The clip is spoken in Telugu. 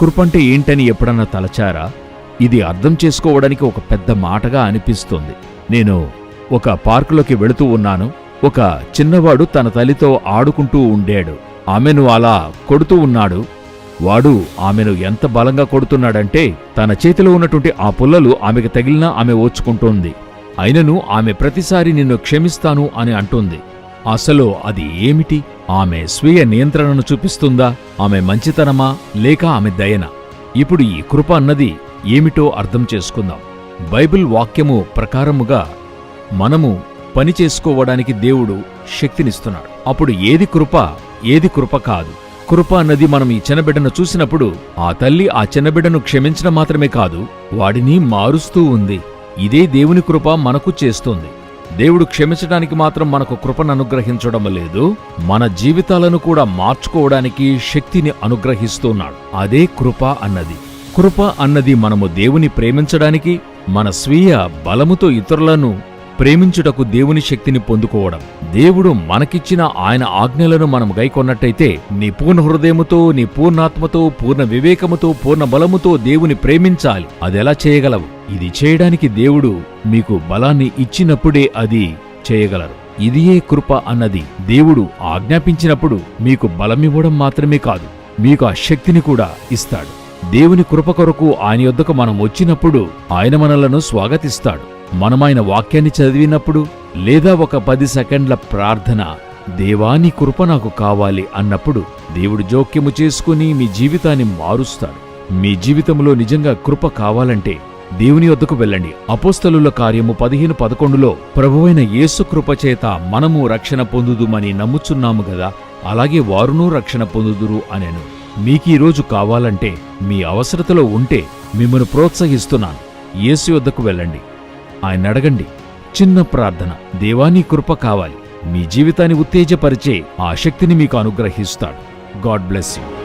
కృపంటే ఏంటని ఎప్పుడన్నా తలచారా? ఇది అర్థం చేసుకోవడానికి ఒక పెద్ద మాటగా అనిపిస్తుంది. నేను ఒక పార్కులోకి వెళుతూ ఉన్నాను. ఒక చిన్నవాడు తన తల్లితో ఆడుకుంటూ ఉండాడు. ఆమెను అలా కొడుతూ ఉన్నాడు. వాడు ఆమెను ఎంత బలంగా కొడుతున్నాడంటే తన చేతిలో ఉన్నటువంటి ఆ పుల్లలు ఆమెకు తగిలినా ఆమె ఓచుకుంటోంది. అయినను ఆమె ప్రతిసారి నిన్ను క్షమిస్తాను అని అంటుంది. అసలు అది ఏమిటి? ఆమె స్వీయ నియంత్రణను చూపిస్తుందా? ఆమె మంచితనమా? లేక ఆమె దయన? ఇప్పుడు ఈ కృప అన్నది ఏమిటో అర్థం చేసుకుందాం. బైబిల్ వాక్యము ప్రకారముగా మనము పని చేసుకోవడానికి దేవుడు శక్తినిస్తున్నాడు. అప్పుడు ఏది కృప ఏది కృప కాదు. కృప అన్నది మనం ఈ చిన్నబిడ్డను చూసినప్పుడు ఆ తల్లి ఆ చిన్నబిడ్డను క్షమించడం మాత్రమే కాదు వాడిని మారుస్తూ ఉంది. ఇదే దేవుని కృప మనకు చేస్తుంది. దేవుడు క్షమించడానికి మాత్రం మనకు కృపను అనుగ్రహించడం లేదు. మన జీవితాలను కూడా మార్చుకోవడానికి శక్తిని అనుగ్రహిస్తున్నాడు. అదే కృప అన్నది. కృప అన్నది మనము దేవుని ప్రేమించడానికి మన స్వీయ బలముతో ఇతరులను ప్రేమించుటకు దేవుని శక్తిని పొందుకోవడం. దేవుడు మనకిచ్చిన ఆయన ఆజ్ఞలను మనం గైకొన్నట్టయితే నీ పూర్ణ హృదయముతో నీ పూర్ణాత్మతో పూర్ణ వివేకముతో పూర్ణ బలముతో దేవుని ప్రేమించాలి. అదెలా చేయగలవు? ఇది చేయడానికి దేవుడు మీకు బలాన్ని ఇచ్చినప్పుడే అది చేయగలరు. ఇదియే కృప అన్నది దేవుడు ఆజ్ఞాపించినప్పుడు మీకు బలమివ్వడం మాత్రమే కాదు మీకు ఆ శక్తిని కూడా ఇస్తాడు. దేవుని కృప కొరకు ఆయన యొద్దకు మనం వచ్చినప్పుడు ఆయన మనలను స్వాగతిస్తాడు. మనమాయన వాక్యాన్ని చదివినప్పుడు లేదా ఒక పది సెకండ్ల ప్రార్థన దేవాని కృప నాకు కావాలి అన్నప్పుడు దేవుడు జోక్యము చేసుకుని మీ జీవితాన్ని మారుస్తాడు. మీ జీవితంలో నిజంగా కృప కావాలంటే దేవుని వద్దకు వెళ్ళండి. అపోస్తలుల కార్యము పదిహేను పదకొండులో ప్రభువైన యేసు కృప చేత మనము రక్షణ పొందుదుమని నమ్ముచున్నాము గదా అలాగే వారునూ రక్షణ పొందుదురు అనెను. మీకీ రోజు కావాలంటే మీ అవసరతలో ఉంటే మిమ్మను ప్రోత్సహిస్తున్నాను. యేసు వద్దకు వెళ్ళండి. ఆయన అడగండి చిన్న ప్రార్థన దేవానీ కృప కావాలి. మీ జీవితాన్ని ఉత్తేజపరిచే ఆ శక్తిని మీకు అనుగ్రహిస్తాడు. God bless you.